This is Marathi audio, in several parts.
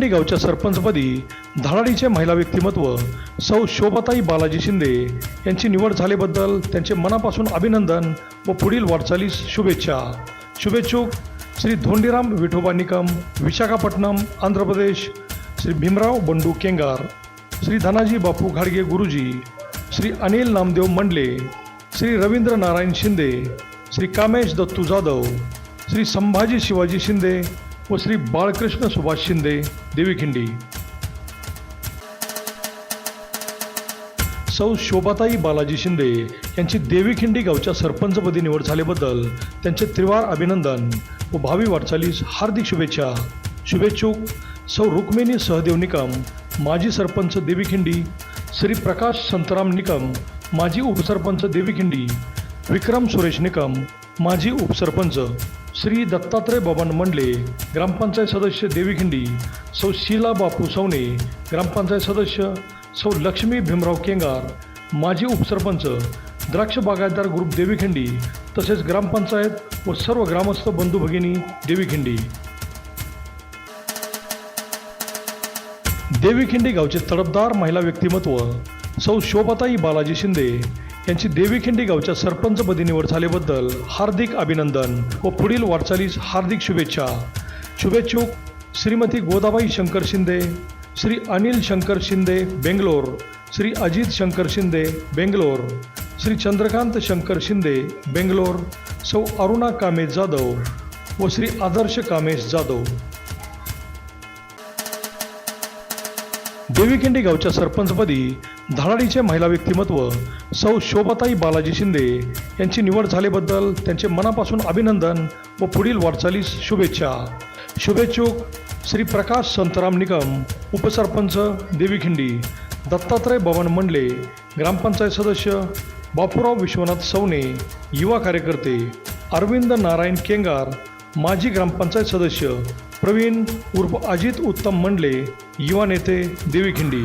देवीखिंडी गावच्या सरपंचपदी धाराडीचे महिला व्यक्तिमत्व सौ शोभाताई बालाजी शिंदे यांची निवड झाल्याबद्दल त्यांचे मनापासून अभिनंदन व पुढील वाटचालीस शुभेच्छा. शुभेच्छुक श्री धोंडीराम विठोबा निकम विशाखापट्टणम आंध्र प्रदेश श्री भीमराव बंडू केंगार श्री धनाजी बापू घाडगे गुरुजी श्री अनिल नामदेव मंडले श्री रवींद्र नारायण शिंदे श्री कामेश दत्तू जाधव श्री संभाजी शिवाजी शिंदे व श्री बाळकृष्ण सुभाष शिंदे देवीखिंडी सौ शोभाताई बालाजी शिंदे यांची देवीखिंडी गावच्या सरपंचपदी निवड झाल्याबद्दल त्यांचे त्रिवार अभिनंदन व भावी वाटचालीस हार्दिक शुभेच्छा. शुभेच्छुक सौ रुक्मिणी सहदेव निकम माजी सरपंच देवीखिंडी श्री प्रकाश संतराम निकम माजी उपसरपंच देवीखिंडी विक्रम सुरेश निकम माजी उपसरपंच श्री दत्तात्रय बबन मंडले ग्रामपंचायत सदस्य देवीखिंडी सौ शीला बापू सवणे ग्रामपंचायत सदस्य सौ लक्ष्मी भीमराव केंगार माजी उपसरपंच द्राक्ष बागायतदार ग्रुप देवीखिंडी तसेच ग्रामपंचायत व सर्व ग्रामस्थ बंधू भगिनी देवीखिंडी देवीखिंडी गावचे तडफदार महिला व्यक्तिमत्व सौ शोभाताई बालाजी शिंदे यांची देवीखिंडी गावच्या सरपंचपदी निवड झाल्याबद्दल हार्दिक अभिनंदन व पुढील वाटचालीस हार्दिक शुभेच्छा. शुभेच्छुक श्रीमती गोदाबाई शंकर शिंदे श्री अनिल शंकर शिंदे बेंगलोर श्री अजित शंकर शिंदे बेंगलोर श्री चंद्रकांत शंकर शिंदे बेंगलोर सौ अरुणा कामेश जाधव व श्री आदर्श कामेश जाधव. देवीखिंडी गावच्या सरपंचपदी धाराडीचे महिला व्यक्तिमत्व सौ शोभाताई बालाजी शिंदे यांची निवड झाल्याबद्दल त्यांचे मनापासून अभिनंदन व पुढील वाटचालीस शुभेच्छा. शुभेच्छुक श्री प्रकाश संतराम निकम उपसरपंच देवीखिंडी दत्तात्रय भवन मंडले ग्रामपंचायत सदस्य बापूराव विश्वनाथ सवने युवा कार्यकर्ते अरविंद नारायण केंगार माजी ग्रामपंचायत सदस्य प्रवीण उर्फ अजित उत्तम मंडले युवा नेते देवीखिंडी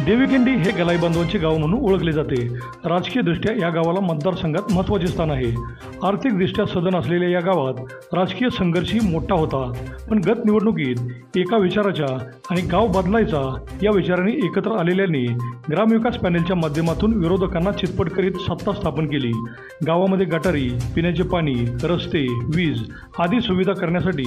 देवीखिंडी हे गलाई बांधवांचे गाव म्हणून ओळखले जाते. राजकीयदृष्ट्या या गावाला मतदारसंघात महत्त्वाचे स्थान आहे. आर्थिकदृष्ट्या सदन असलेल्या या गावात राजकीय संघर्षही मोठा होता. पण गत निवडणुकीत एका विचाराच्या आणि गाव बदलायचा या विचाराने एकत्र आलेल्यांनी ग्रामविकास पॅनेलच्या माध्यमातून विरोधकांना चितपट करीत सत्ता स्थापन केली. गावामध्ये गटारी पिण्याचे पाणी रस्ते वीज आदी सुविधा करण्यासाठी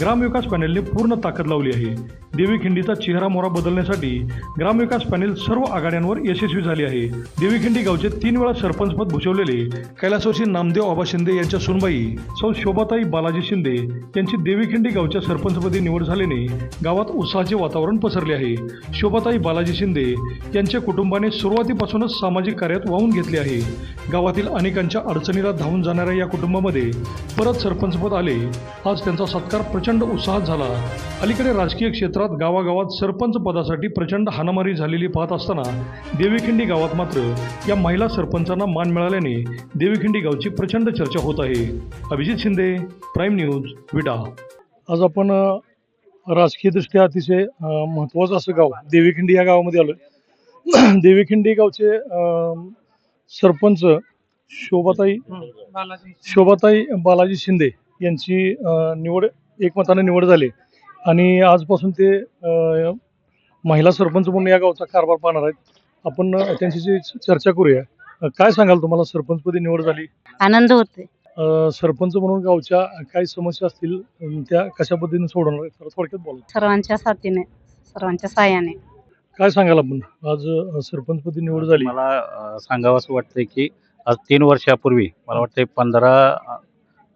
ग्रामविकास पॅनेलने पूर्ण ताकद लावली आहे. देवीखिंडीचा चेहरा मोहरा बदलण्यासाठी ग्रामविकास पॅनेल सर्व आघाड्यांवर यशस्वी झाली आहे. देवीखिंडी गावचे तीन वेळा सरपंचपद भूषवलेले कैलासवासी नामदेव आबा शिंदे यांच्या सुनबाई सौ शोभाताई बालाजी शिंदे यांची देवीखिंडी गावच्या सरपंचपदी निवड झाल्याने गावात उत्साहाचे वातावरण पसरले आहे. शोभाताई बालाजी शिंदे यांच्या कुटुंबाने सुरुवातीपासूनच सामाजिक कार्यात वाहून घेतले आहे. गावातील अनेकांच्या अडचणीला धावून जाणाऱ्या या कुटुंबामध्ये परत सरपंचपद आले. आज त्यांचा सत्कार प्रचंड उत्साहात झाला. अलीकडे राजकीय क्षेत्रात गावागावात सरपंच पदासाठी प्रचंड हाणामारी आलेली पाहत असताना देवीखिंडी गावात मात्र या महिला सरपंचांना मान मिळाल्याने देवीखिंडी गावची प्रचंड चर्चा होत आहे. अभिजित शिंदे प्राईम न्यूज विडा. आज आपण राजकीयदृष्ट्या अतिशय महत्त्वाचं असं गाव देवीखिंडी या गावामध्ये आलो देवीखिंडी गावचे सरपंच शोभाताई शोभाताई बालाजी शिंदे यांची निवड एकमताने निवड झाली. आणि आजपासून ते महिला सरपंच म्हणून या गावचा कारभार पाहणार आहेत. आपण त्यांच्याशी चर्चा करूया. काय सांगाल तुम्हाला? सरपंचपदी निवड झाली. आनंद होते अ, सरपंच म्हणून गावच्या काही समस्या असतील अम, त्या कशा पद्धतीने सोडवणार आहेत? जरा थोडक्यात बोला. सर्वांच्या साथीने सर्वांच्या साह्याने काय सांगाल आपण? आज अ, सरपंचपदी निवड झाली. मला अ, सांगावंसं वाटतंय की आज तीन वर्षापूर्वी मला वाटतंय पंधरा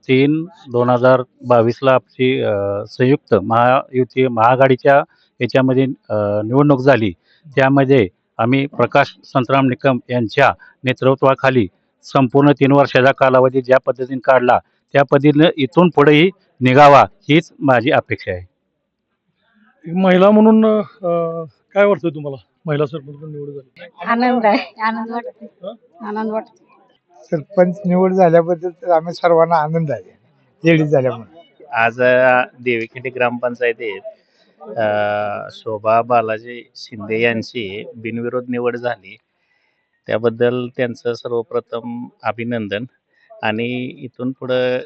तीन दोन हजार बावीसला आपली अ, संयुक्त महायुती महाआघाडीच्या याच्यामध्ये निवडणूक झाली. त्यामध्ये आम्ही प्रकाश संतराम निकम यांच्या नेतृत्वाखाली संपूर्ण तीन वर्षाचा कालावधी ज्या पद्धतीने काढला त्या पद्धतीने इथून पुढेही निघावा हीच माझी अपेक्षा आहे. महिला म्हणून काय वाटतं तुम्हाला? महिला सरपंच म्हणून निवड झाली. आनंद आहे. आनंद वाटतो आनंद वाटतो सरपंच निवड झाल्याबद्दल तर आम्ही सर्वांना आनंद आहे. लेडीज झाल्यामुळे. आज देवीखिंडी ग्रामपंचायतीत शोभा बालाजी शिंदे यांची बिनविरोध निवड झाली. त्याबद्दल त्यांचं सर्वप्रथम अभिनंदन. आणि इथून पुढं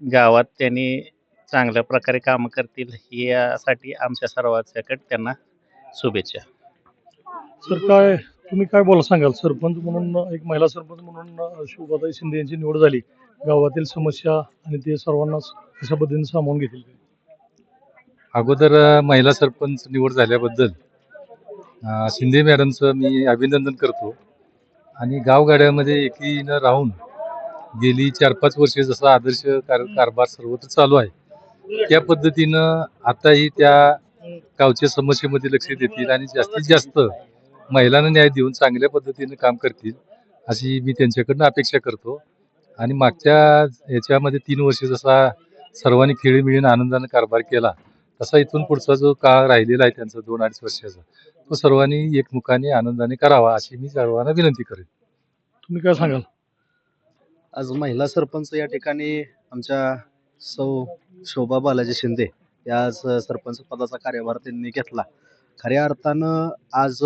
गावात त्यांनी चांगल्या प्रकारे कामं करतील यासाठी आमच्या सर्वांच्याकडे त्यांना शुभेच्छा. सर काय तुम्ही काय बोला सांगाल? सरपंच म्हणून एक महिला सरपंच म्हणून शोभाताई शिंदे यांची निवड झाली. गावातील समस्या आणि ते सर्वांनाच कशा पद्धतीने सामावून घेतील? अगोदर महिला सरपंच निवड झाल्याबद्दल शिंदे मॅडमचं मी अभिनंदन करतो. आणि गावगाड्यामध्ये एकीनं राहून गेली चार पाच वर्षे जसा आदर्श कार कारभार सर्वत्र चालू आहे त्या पद्धतीनं आताही त्या गावच्या समस्येमध्ये लक्ष देतील आणि जास्तीत जास्त महिलांना न्याय देऊन चांगल्या पद्धतीनं काम करतील अशी मी त्यांच्याकडनं अपेक्षा करतो. आणि मागच्या याच्यामध्ये तीन वर्ष जसा सर्वांनी खेळीमिळीनं आनंदानं कारभार केला तसा इथून पुढचा जो काळ राहिलेला आहे त्यांचा दोन अडीच वर्षाचा तो सर्वांनी एकमुखाने आनंदाने करावा अशी मी सर्वांना विनंती करेन. तुम्ही काय सांगाल? आज महिला सरपंच या ठिकाणी आमच्या सौ शोभा बालाजी शिंदे या आज सरपंच पदाचा कार्यभार त्यांनी घेतला. खऱ्या अर्थानं आज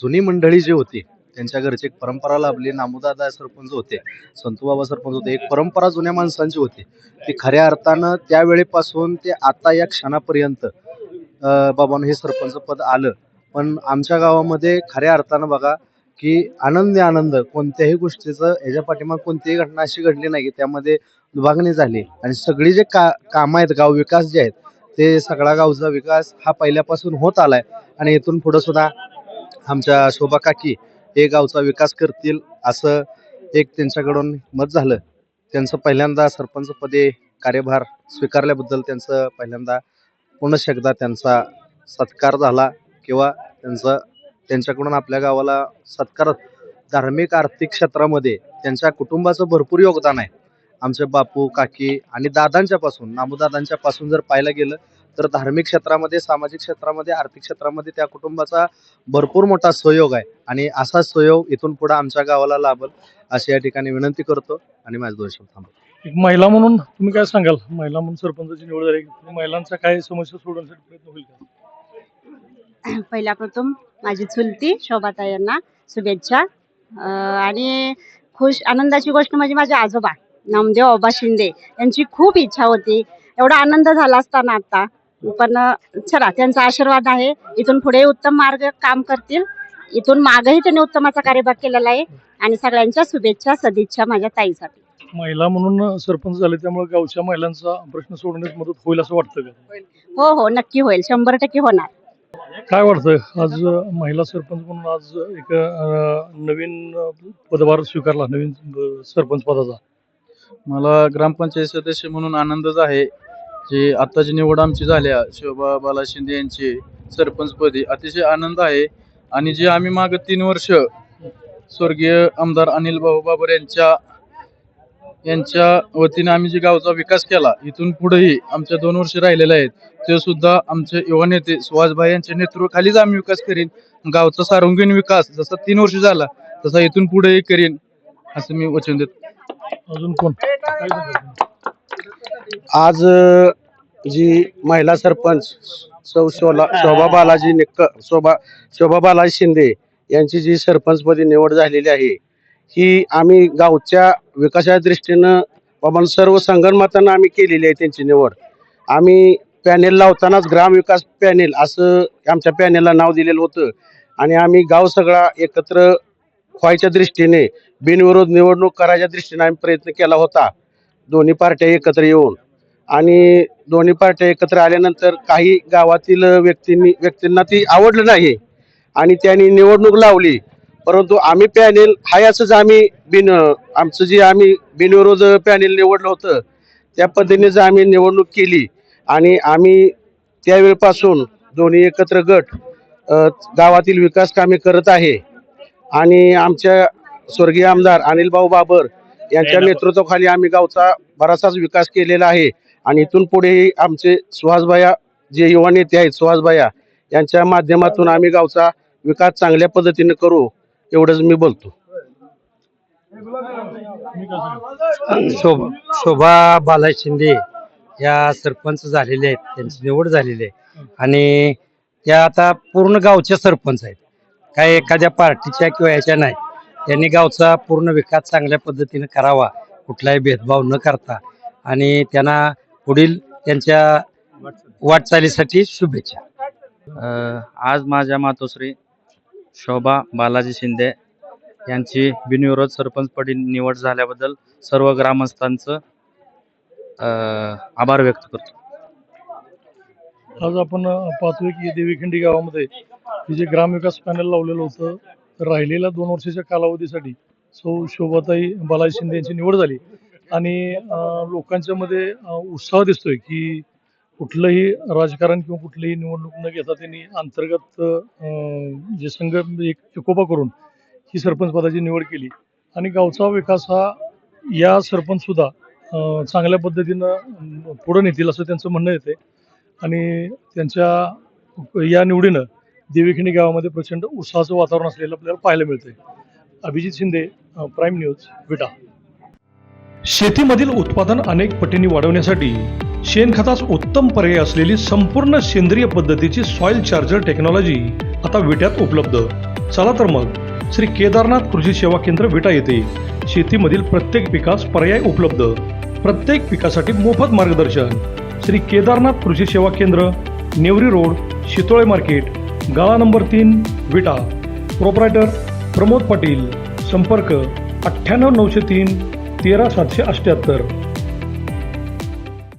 जुनी मंडळी जी होती त्यांच्या घरची एक परंपरा लाभली. नामोदादा सरपंच होते संतूबाबा सरपंच होते. एक परंपरा जुन्या माणसांची होती. ती खऱ्या अर्थानं त्यावेळेपासून ते आता या क्षणापर्यंत बाबांना हे सरपंच पद आलं. पण आमच्या गावामध्ये खऱ्या अर्थानं बघा की आनंदी आनंद कोणत्याही गोष्टीचं ह्याच्या पाठीमाग कोणतीही घटना अशी घडली नाही की त्यामध्ये विभागणी झाली. आणि सगळी जे का कामं आहेत गाव विकास जे आहेत ते सगळा गावचा विकास हा पहिल्यापासून होत आलाय. आणि इथून पुढे सुद्धा आमच्या शोभा काकी हे गावचा विकास करतील असं एक त्यांच्याकडून मत झालं. त्यांचं पहिल्यांदा सरपंचपदे कार्यभार स्वीकारल्याबद्दल त्यांचं पहिल्यांदा पुनश एकदा त्यांचा सत्कार झाला किंवा त्यांचं त्यांच्याकडून आपल्या गावाला सत्कार धार्मिक आर्थिक क्षेत्रामध्ये त्यांच्या कुटुंबाचं भरपूर योगदान आहे. आमचे बापू काकी आणि दादांच्या पासून नामूदादांच्या पासून जर पाहायला गेलं तर धार्मिक क्षेत्रामध्ये सामाजिक क्षेत्रामध्ये आर्थिक क्षेत्रामध्ये त्या कुटुंबाचा भरपूर मोठा सहयोग आहे. आणि असा सहयोग इथून पुढे आमच्या गावाला लाभल अशी या ठिकाणी विनंती करतो आणि माझे दोन शब्द थांबतो एक महिला म्हणून तुम्ही काय सांगाल? महिला म्हणून सरपंचाची निवड झाली. महिलांच्या काय समस्या सोडवण्यासाठी प्रयत्न होईल का? पहिल्याप्रथम माझी चुलती शोभाताई यांना शुभेच्छा. अं, आणि खुश आनंदाची गोष्ट म्हणजे माझे आजोबा नामदेव ओबा शिंदे यांची खूप इच्छा होती. एवढा आनंद झाला असताना आता. पण चला त्यांचा आशीर्वाद आहे. इथून पुढे उत्तम मार्ग काम करतील. इथून मागही त्यांनी उत्तमाचा कार्यभाग केलेला आहे. आणि सगळ्यांच्या शुभेच्छा सदिच्छा माझ्या ताईसाठी. महिला म्हणून सरपंच झाले त्यामुळे गावच्या महिलांचा प्रश्न सोडवण्यास मदत होईल असं वाटतं का? हो हो नक्की होईल. शंभर टक्के होणार. काय वाटतं? आज महिला सरपंच म्हणून आज एक अं, नवीन पदभार स्वीकारला नवीन अं, सरपंच पदाचा. मला ग्रामपंचायत सदस्य म्हणून आनंदच आहे. जे आत्ताची निवड आमची झाल्या शोभा बाला शिंदे यांची सरपंचपदी अतिशय आनंद आहे. आणि जे आम्ही माग तीन वर्ष स्वर्गीय आमदार अनिल भाऊ बाबर यांच्या यांच्या वतीने आम्ही जे गावचा विकास केला इथून पुढेही आमच्या दोन वर्ष राहिलेले आहेत ते सुद्धा आमचे युवा नेते सुहासभाई यांच्या नेतृत्वाखालीच आम्ही विकास करीन गावचा सार्वजनिक विकास जसा तीन वर्ष झाला तसा इथून पुढेही करीन असं मी वचन देतो. अजून कोण? आज जी महिला सरपंच सौ शोला शोभा बालाजी निक्क शोभा शोभा बालाजी शिंदे यांची जी सरपंचपदी निवड झालेली आहे ही आम्ही गावच्या विकासाच्या दृष्टीनं बाबा सर्व संगणमतानं आम्ही केलेली आहे त्यांची निवड. आम्ही पॅनेल लावतानाच ग्रामविकास पॅनेल असं आमच्या पॅनेलला नाव दिलेलं होतं आणि आम्ही गाव सगळा एकत्र व्हायच्या दृष्टीने बिनविरोध निवडणूक करायच्या दृष्टीने आम्ही प्रयत्न केला होता. दोन्ही पार्ट्या एकत्र येऊन. आणि दोन्ही पार्ट्या एकत्र आल्यानंतर काही गावातील व्यक्तींनी व्यक्तींना ती आवडलं नाही. आणि त्यांनी निवडणूक लावली. परंतु आम्ही पॅनेल हायाचंच आम्ही बिन आमचं जे आम्ही बिनविरोध पॅनेल निवडलं होतं त्या पद्धतीनेच आम्ही निवडणूक केली. आणि आम्ही त्यावेळपासून दोन्ही एकत्र गट गावातील विकास कामे करत आहे. आणि आमच्या स्वर्गीय आमदार अनिल भाऊ बाबर यांच्या नेतृत्वाखाली आम्ही गावचा बराचसाच विकास केलेला आहे. आणि इथून पुढेही आमचे सुहासबाया जे युवा नेते आहेत सुहासबाया यांच्या माध्यमातून आम्ही गावचा विकास चांगल्या पद्धतीने करू एवढंच मी बोलतो. शोभा शोभा बाला शिंदे या सरपंच झालेले आहेत त्यांची निवड झालेली आहे. आणि त्या आता पूर्ण गावच्या सरपंच आहेत. काय एखाद्या पार्टीच्या किंवा याच्या नाही. त्यांनी गावचा पूर्ण विकास चांगल्या पद्धतीने करावा कुठलाही भेदभाव न करता. आणि त्यांना पुढील त्यांच्या वाटचालीसाठी शुभेच्छा. अ, आज माझ्या मातोश्री शोभा बालाजी शिंदे यांची बिनविरोध सरपंचपदी निवड झाल्याबद्दल सर्व ग्रामस्थांचं अ, आभार व्यक्त करतो. आज आपण अ, पाहतोय की देवीखिंडी गावामध्ये हे जे ग्रामविकास पॅनल लावलेलं होतं राहिलेल्या दोन वर्षाच्या कालावधीसाठी सौ शोभाताई बालाजी शिंदे यांची निवड झाली. आणि लोकांच्या मध्ये उत्साह दिसतोय की कुठलंही राजकारण किंवा कुठलीही निवडणूक न घेता त्यांनी अंतर्गत जे संघ एक एकोपा करून ही सरपंच पदाची निवड केली. आणि गावचा विकास हा या सरपंच सुद्धा चांगल्या पद्धतीनं पुढे नेतील असं त्यांचं म्हणणं येते आणि त्यांच्या या निवडीनं देवीखिंडी गावामध्ये प्रचंड उत्साहाचं वातावरण असलेलं आपल्याला पाहायला मिळतंय. Abhijit Shinde Prime News Vita. शेतीमधील उत्पादन अनेक पटींनी वाढवण्यासाठी शेणखताच उत्तम पर्याय असलेली संपूर्ण सेंद्रिय पद्धतीची सॉइल चार्जर टेक्नॉलॉजी आता विट्यात उपलब्ध. चला तर मग श्री केदारनाथ कृषी सेवा केंद्र विटा येथे शेतीमधील प्रत्येक पिकास पर्याय उपलब्ध. प्रत्येक पिकासाठी मोफत मार्गदर्शन. श्री केदारनाथ कृषी सेवा केंद्र नेवरी रोड शितोळे मार्केट. गाळा नंबर तीन विटा. प्रोप्रायटर प्रमोद पाटील. संपर्क अठ्ठ्याण्णव नऊशे तीन तेरा सातशे अठ्ठ्याहत्तर